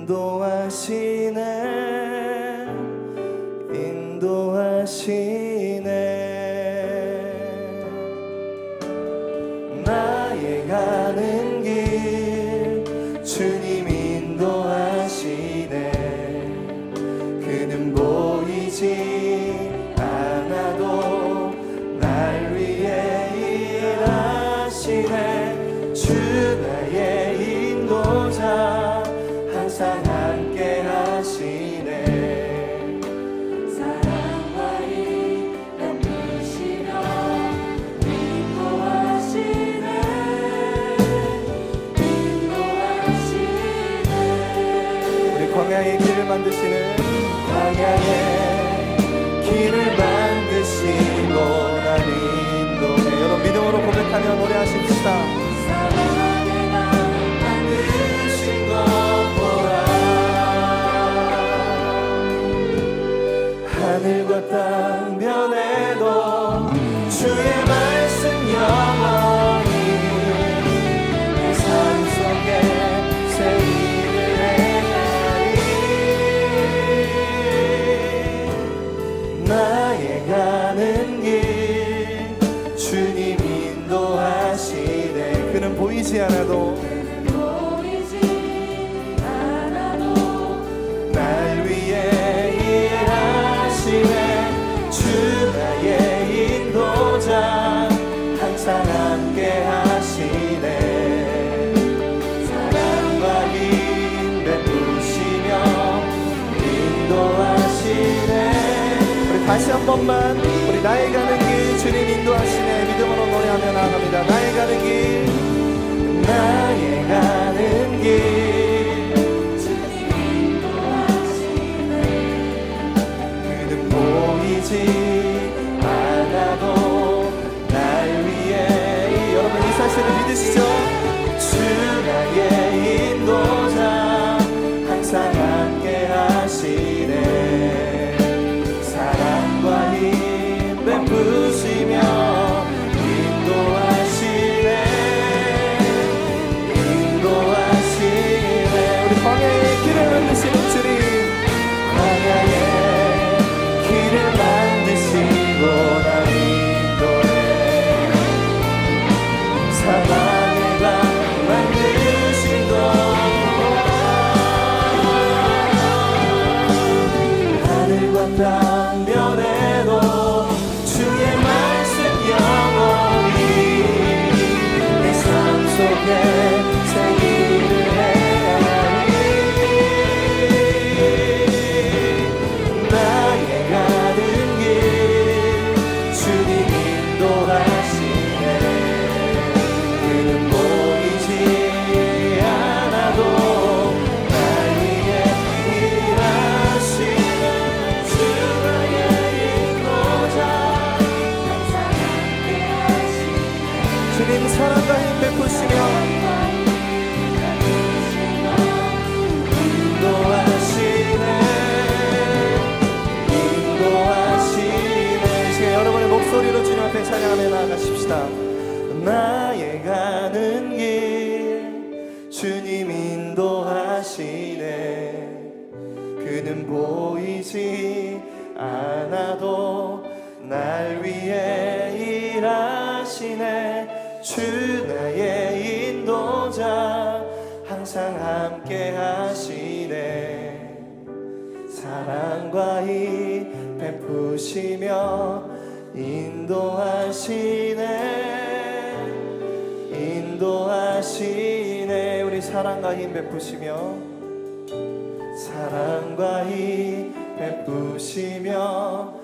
인도하시네. 인도하시네. 나의 가는 길 주님 인도하시네. 그는 보이지 않아도 날 위해 일하시네. 주나 광야의 길을 만드시는 광야의 길을 만드시고 날 인도해 여러분 믿음으로 고백하며 노래하십시다. 하늘과 땅 변해도 주의 보이지 않아도 날 위해 일하시네. 주 나의 인도자 항상 함께 하시네. 사랑과 힘 베푸시며 인도하시네. 우리 다시 한 번만 우리 나의 가는 보이지 않아도 날 위해 여러분 이 사실을 믿으시죠? 주 나의 인도자 항상 함께 하시네 사랑과 힘 베푸시며 보이지 않아도 날 위해 일하시네. 주 나의 인도자 항상 함께 하시네. 사랑과 힘 베푸시며 인도하시네. 인도하시네. 우리 사랑과 힘 베푸시며 사랑과 이 베푸시며